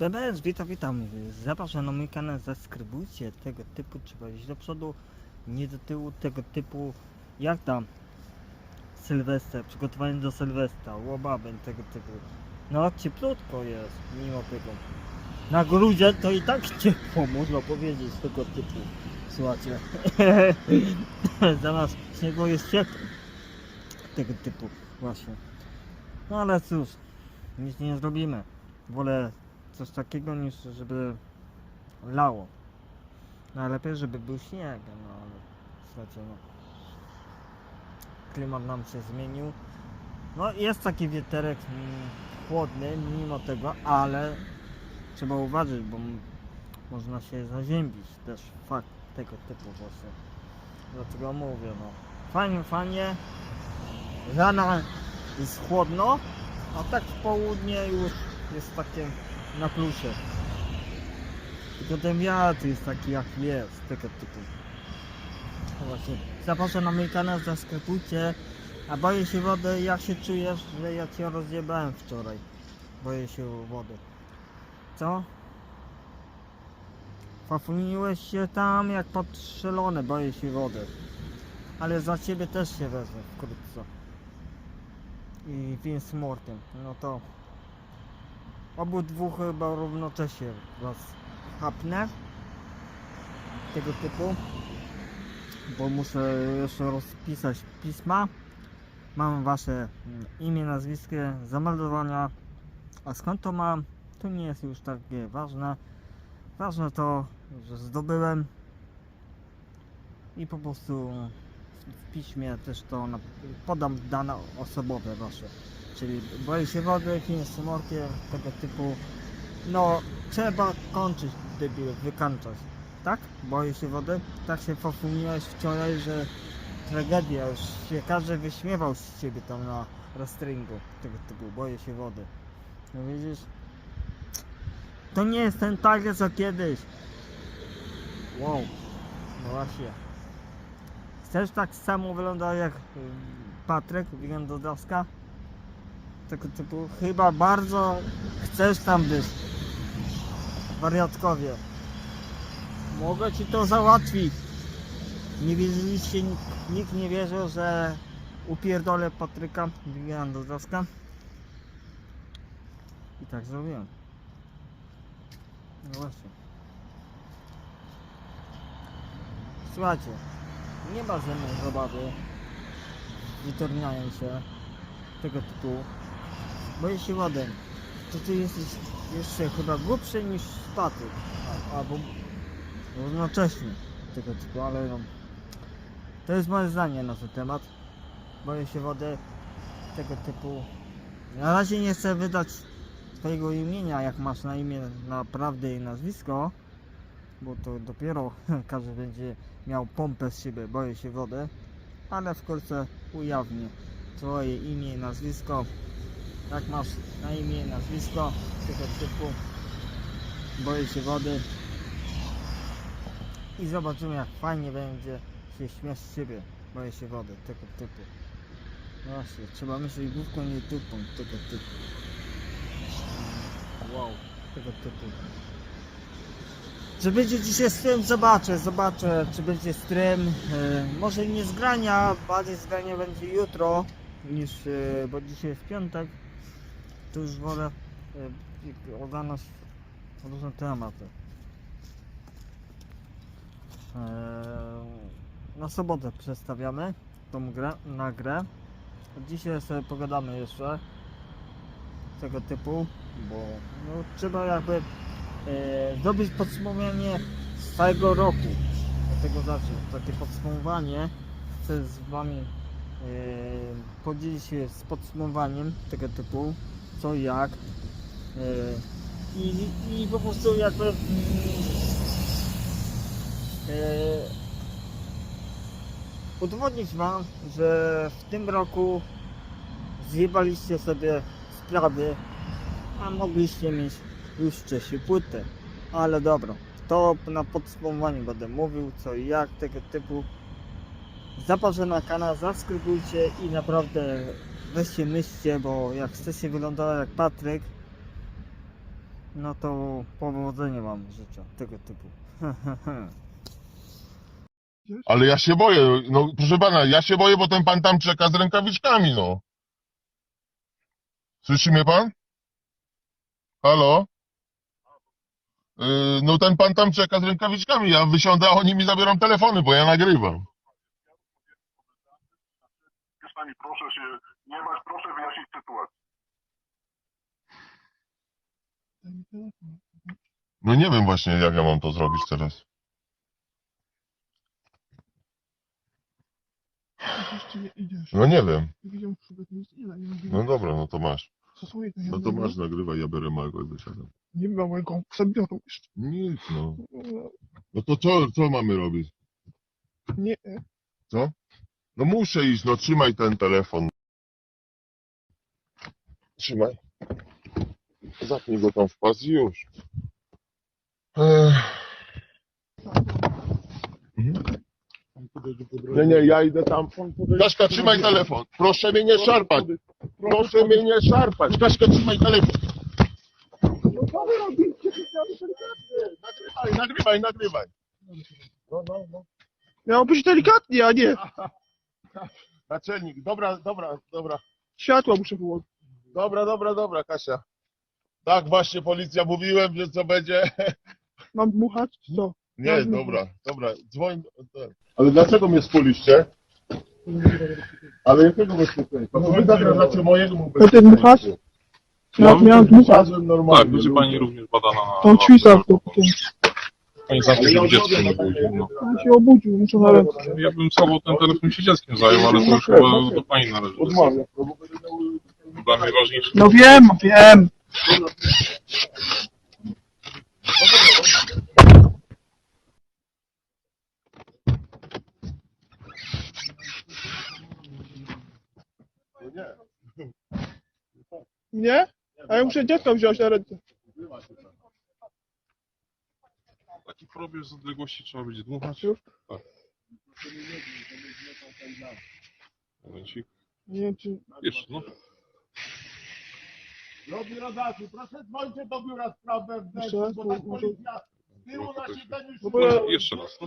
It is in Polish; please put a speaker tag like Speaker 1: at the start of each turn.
Speaker 1: BBS, witam, witam. Zapraszam na mój kanał, zaskrybujcie tego typu, trzeba iść do przodu, nie do tyłu, tego typu, jak tam Sylwester, przygotowanie do Sylwestra, łobabem, tego typu. No cieplutko jest, mimo tego. Na grudzie to i tak ciepło, można powiedzieć, tego typu. Słuchajcie, zamiast śniegu jest ciepło. Tego typu, właśnie. No ale cóż, nic nie zrobimy. Wolę coś takiego niż żeby lało. Najlepiej, żeby był śnieg, no ale słuchajcie, no. Klimat nam się zmienił. No jest taki wieterek chłodny mimo tego, ale trzeba uważać, bo można się zaziębić. Też fakt tego typu właśnie. Dlatego mówię, no. Fajnie, fajnie. Rana jest chłodno, a tak w południe już jest takie na plusie. Tylko ten wiatr jest taki jak jest, tego typu. No właśnie. Zapraszam na mój kanał, zaskrybujcie. A boję się wody, jak się czujesz, że ja cię rozjebałem wczoraj? Boję się wody. Co? Fafuniłeś się tam jak podstrzelony, boję się wody. Ale za ciebie też się wezmę wkrótce. I Vince Mortem, no to obydwu chyba równocześnie was chapnę tego typu. Bo muszę jeszcze rozpisać pisma. Mam wasze mm, imię, nazwisko, zameldowania. A skąd to mam? To nie jest już takie ważne. Ważne to, że zdobyłem. I po prostu w, piśmie też to podam dane osobowe wasze czyli boję się wody, chińscy morkiem, tego typu no trzeba kończyć debil, wykańczać tak? Boję się wody? Tak się pofumiłeś wczoraj, że tragedia, już się każdy wyśmiewał z ciebie tam na rostringu tego typu, boję się wody. No widzisz? To nie jest ten Tiger co kiedyś. Wow. No właśnie. Chcesz tak samo wyglądać jak y, Patryk, wyglądodawska? Tego typu. Chyba bardzo chcesz tam być. Wariatkowie. Mogę ci to załatwić. Nie wierzyliście, nikt nie wierzył, że upierdolę Patryka Wigandowska. I tak zrobiłem. No właśnie. Słuchajcie, nie ma ze mną zabawy. Wytorniają się tego typu. Boję się wody. To ty jesteś jeszcze chyba głupszy niż Patryk. A- Albo równocześnie tego typu, ale no, to jest moje zdanie na ten temat. Boję się wody tego typu. Na razie nie chcę wydać swojego imienia, jak masz na imię naprawdę i nazwisko, bo to dopiero każdy będzie miał pompę z siebie, boję się wody, ale wkrótce ujawnię twoje imię i nazwisko. Jak masz na imię nazwisko tego typu, boję się wody, i zobaczymy jak fajnie będzie się śmiać z siebie. Boję się wody, tego typu. No właśnie, trzeba myśleć główką, nie dupą, tego typu. Wow, tego typu. Czy będzie dzisiaj stream? Zobaczę, zobaczę, czy będzie stream. E, może nie zgrania, bardziej zgrania będzie jutro, niż, e, bo dzisiaj jest piątek. To już wolę e, ogarnąć różne tematy. Eee, Na sobotę przestawiamy tą grę na grę. Dzisiaj sobie pogadamy jeszcze tego typu, bo no, trzeba jakby e, zrobić podsumowanie całego roku. Od tego zacząć. Takie podsumowanie chcę z wami e, podzielić się z podsumowaniem tego typu, co jak. E, i, I po prostu jakby e, udowodnić Wam, że w tym roku zjebaliście sobie sprawy, a mogliście mieć już wcześniej płytę. Ale dobra, to na podsumowaniu będę mówił co i jak tego typu. Zapraszam na kanał, zaskrybujcie i naprawdę weźcie myślcie, bo jak chcecie wyglądać jak Patryk, No to powodzenia wam życzę tego typu.
Speaker 2: Ale ja się boję, no proszę pana, ja się boję, bo ten pan tam czeka z rękawiczkami, no. Słyszy mnie pan? Halo? Yy, no ten pan tam czeka z rękawiczkami, ja wysiądę, a oni mi zabiorą telefony, bo ja nagrywam.
Speaker 3: nami proszę się nie bać, proszę wyjaśnić sytuację.
Speaker 2: No nie wiem właśnie, jak ja mam to zrobić teraz. No nie wiem. No dobra, no to masz.
Speaker 4: Co swoje to ja
Speaker 2: No to masz, nagrywaj, ja biorę małego i wysiadam.
Speaker 4: Nie ma mojego, zabiorą jeszcze.
Speaker 2: Nic, no.
Speaker 4: No,
Speaker 2: No to co, co mamy robić?
Speaker 4: Nie,
Speaker 2: No muszę iść, no trzymaj ten telefon. Trzymaj. Zapnij go tam w pas i już. Ech. Nie, nie, ja idę tam. Kaszka, trzymaj telefon. Proszę mnie nie szarpać. Proszę mnie nie szarpać. Kaszka, trzymaj telefon.
Speaker 4: No co wy robicie?
Speaker 2: Nagrywaj, nagrywaj, nagrywaj. No, no, no.
Speaker 4: Miało być delikatnie, a nie.
Speaker 2: Naczelnik, dobra, dobra, dobra.
Speaker 4: Światła muszę wyłączyć.
Speaker 2: Dobra, dobra, dobra, Kasia. Tak właśnie policja mówiłem, że co będzie.
Speaker 4: Mam dmuchać? Co?
Speaker 2: Nie,
Speaker 4: Ja
Speaker 2: dobra, dobra, dzwoń. Ale dlaczego mnie spuliście? Ale jakiego bezpieczeństwa? No wy zagrażacie mojego
Speaker 4: A ty dmuchasz? Ja miałem dmuchać.
Speaker 2: Wyszedłem normalnie.
Speaker 5: Tak, będzie pani również badana na...
Speaker 4: Tą drzwi zamknął.
Speaker 5: Pani zamknie, żeby dziecko nie było zimno.
Speaker 4: On się obudził, muszę na ręce.
Speaker 5: Ja bym cały ten telefon się dzieckiem zajął, ale to już chyba do pani należy.
Speaker 2: Odmawiam.
Speaker 5: Dla mnie ważniejsze.
Speaker 4: No wiem, wiem.
Speaker 2: Nie.
Speaker 4: A ja muszę dziecko wziąć na ręce.
Speaker 5: Taki probierz z odległości trzeba będzie dmuchać.
Speaker 4: Już?
Speaker 5: Tak. Momencik.
Speaker 4: Nie wiem, czy...
Speaker 5: Jeszcze, no.
Speaker 2: No biurodaci, proszę dzwońcie do biura spraw wewnętrznych, bo tak policja z tyłu na siedzeniu...
Speaker 4: No bo
Speaker 5: Jeszcze raz.